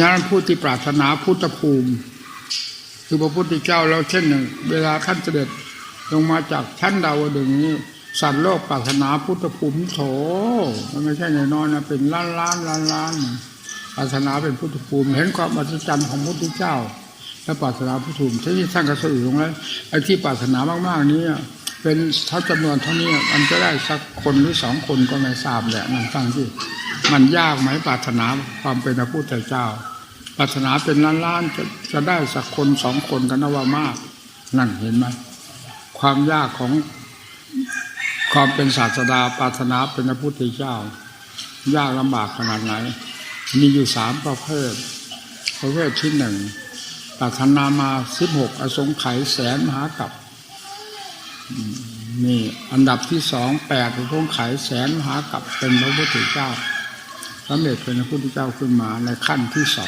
ญาณผู้ที่ปรารถนาพุทธภูมิ คือพระพุทธเจ้าเราเช่นหนึ่ง เวลาท่านเสด็จลงมาจากชั้นดาวดึงส์นี้สัตว์โลกปรารถนาพุทธภูมิโถมันไม่ใช่น้อยนะเป็นล้านล้านล้านล้านปรารถนาเป็นพุทธภูมิเห็นความอัศจรรย์ของพระพุทธเจ้า และปรารถนาพุทธภูมิที่ท่านกระสือลงแล้วไอ้ที่ปรารถนามากๆนี้เป็นเท่าจำนวนเท่านี้มันจะได้สักคนหรือสองคนก็ไม่ทราบแหละนั่นฟังที่ มันยากไหมปรารถนาความเป็นพระพุทธเจ้าปรารถนาเป็นล้านล้านๆจะจะได้สักคนสองคนกันนะว่ามาก นั่นเห็นไหมความยากของความเป็นศาสดาปรารถนาเป็นพระพุทธเจ้า ยากลำบากขนาดไหน มีอยู่สามประเภทประเภทที่หนึ่งปรารถนามาสิบหกอสงไขยแสนมหากับนี่อันดับที่สองแปดอสงไขยแสนมหากับเป็นพระพุทธเจ้า สำเร็จเป็นพระพุทธเจ้าขึ้นมาในขั้นที่สอง